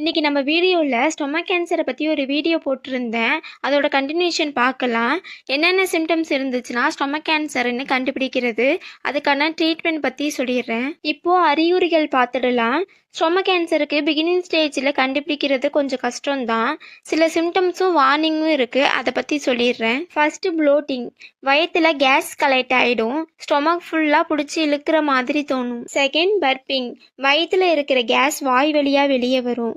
இன்றைக்கி நம்ம வீடியோவில் ஸ்டொமக் கேன்சரை பற்றி ஒரு வீடியோ போட்டிருந்தேன். அதோட கண்டினியூஷன் பார்க்கலாம். என்னென்ன சிம்டம்ஸ் இருந்துச்சுன்னா ஸ்டொமக் கேன்சர்னு கண்டுபிடிக்கிறது. அதுக்கான ட்ரீட்மெண்ட் பற்றி சொல்லிடுறேன். இப்போது அறிகுறிகள் பார்த்துடலாம். ஸ்டொமக் கேன்சருக்கு பிகினிங் ஸ்டேஜில் கண்டுபிடிக்கிறது கொஞ்சம் கஷ்டம்தான். சில சிம்டம்ஸும் வார்னிங்கும் இருக்குது அதை பற்றி சொல்லிடுறேன். ஃபஸ்ட்டு ப்ளோட்டிங் வயத்தில் கேஸ் கலெக்ட் ஆகிடும் ஸ்டொமக் ஃபுல்லாக பிடிச்சி இழுக்கிற மாதிரி தோணும். செகண்ட் பர்பிங் வயத்தில் இருக்கிற கேஸ் வாய் வழியாக வெளியே வரும்.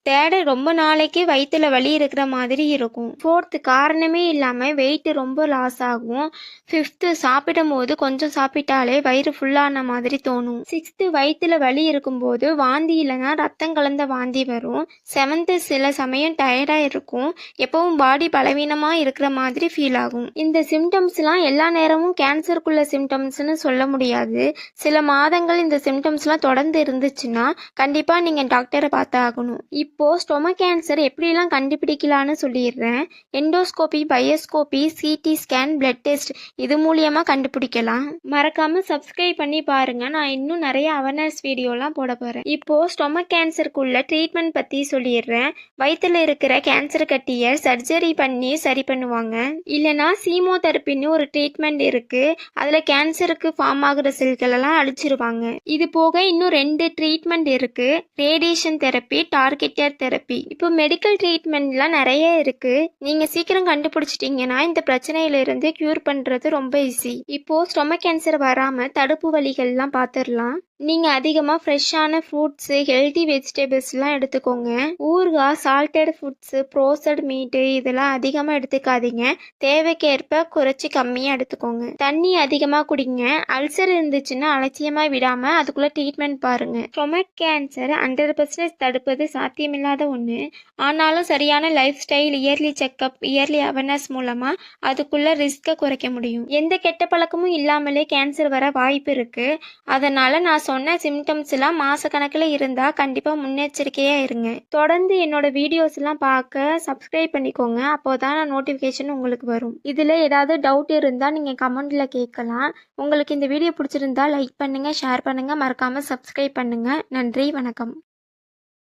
தேட ரொம்ப நாளைக்கு வயிற்றுல வலி இருக்கிற மாதிரி இருக்கும். ஃபோர்த்து காரணமே இல்லாமல் வெயிட் ரொம்ப லாஸ் ஆகும். ஃபிஃப்த்து சாப்பிடும் போது கொஞ்சம் சாப்பிட்டாலே வயிறு ஃபுல்லான மாதிரி தோணும். சிக்ஸ்த்து வயிற்றுல வலி இருக்கும்போது வாந்தி இல்லைன்னா ரத்தம் கலந்த வாந்தி வரும். செவன்த்து சில சமயம் டயர்டாக இருக்கும். எப்பவும் பாடி பலவீனமாக இருக்கிற மாதிரி ஃபீல் ஆகும். இந்த சிம்டம்ஸ்லாம் எல்லா நேரமும் கேன்சருக்குள்ள சிம்டம்ஸ்னு சொல்ல முடியாது. சில மாதங்கள் இந்த சிம்டம்ஸ்லாம் தொடர்ந்து இருந்துச்சுன்னா கண்டிப்பாக நீங்கள் டாக்டரை பார்த்து ஆகணும் இப்போது ஸ்டொமக் கேன்சர் எப்படிலாம் கண்டுபிடிக்கலான்னு சொல்லிடுறேன். Endoscopy biopsy CT scan blood test இது மூலியமாக கண்டுபிடிக்கலாம். மறக்காமல் சப்ஸ்கிரைப் பண்ணி பாருங்கள் நான் இன்னும் நிறைய அவேர்னஸ் வீடியோலாம் போட போகிறேன் இப்போது ஸ்டொமக் கேன்சருக்குள்ள ட்ரீட்மெண்ட் பற்றி சொல்லிடுறேன். வயிற்றுல இருக்கிற கேன்சர் கட்டியை சர்ஜரி பண்ணி சரி பண்ணுவாங்க. இல்லைனா சீமோதெரப்பின்னு ஒரு ட்ரீட்மெண்ட் இருக்குது அதில் கேன்சருக்கு ஃபார்ம் ஆகிற செல்களெல்லாம் அழிச்சிருவாங்க. இது போக இன்னும் ரெண்டு ட்ரீட்மெண்ட் இருக்குது ரேடியேஷன் தெரப்பி டார்கெட்டட் தெரப்பி இப்போ மெடிக்கல் ட்ரீட்மெண்ட்லாம் நிறைய இருக்குது நீங்கள் சீக்கிரம் கண்டுபிடிச்சிட்டிங்கன்னா இந்த பிரச்சனையிலிருந்து க்யூர் பண்ணுறது ரொம்ப ஈஸி இப்போது ஸ்டொமக் கேன்சர் வராமல் தடுப்பு வழிகள்லாம் பார்த்துடலாம் நீங்கள் அதிகமாக ஃப்ரெஷ்ஷான ஃப்ரூட்ஸு ஹெல்தி வெஜிடபிள்ஸ்லாம் எடுத்துக்கோங்க. ஊறுகாய் சால்டட் ஃபுட்ஸு ப்ரோசட் மீட்டு இதெல்லாம் அதிகமாக எடுத்துக்காதீங்க. தேவைக்கேற்ப குறைச்சி கம்மியாக எடுத்துக்கோங்க. தண்ணி அதிகமாக குடிங்க. அல்சர் இருந்துச்சுன்னா அலட்சியமாக விடாமல் அதுக்குள்ளே ட்ரீட்மெண்ட் பாருங்கள் ஸ்டொமக் கேன்சர் ஹண்ட்ரட் பர்சன்டேஜ் தடுப்பது சாத்தியமில்லாத ஒன்று ஆனாலும் சரியான lifestyle early checkup early awareness மூலமாக அதுக்குள்ளே ரிஸ்க்கை குறைக்க முடியும். எந்த கெட்ட பழக்கமும் இல்லாமலே கேன்சர் வர வாய்ப்பு இருக்குது அதனால் நான் சொன்ன சிம்டம்ஸ் எல்லாம் மாசக்கணக்கில் இருந்தால் கண்டிப்பாக முன்னெச்சரிக்கையாக இருங்க. தொடர்ந்து என்னோட வீடியோஸ் எல்லாம் பார்க்க சப்ஸ்கிரைப் பண்ணிக்கோங்க. அப்போ தான் நான் நோட்டிஃபிகேஷன் உங்களுக்கு வரும். இதில் ஏதாவது டவுட் இருந்தால் நீங்கள் கமெண்ட்டில் கேட்கலாம். உங்களுக்கு இந்த வீடியோ பிடிச்சிருந்தா லைக் பண்ணுங்கள் ஷேர் பண்ணுங்கள் மறக்காமல் சப்ஸ்கிரைப் பண்ணுங்கள் நன்றி வணக்கம்.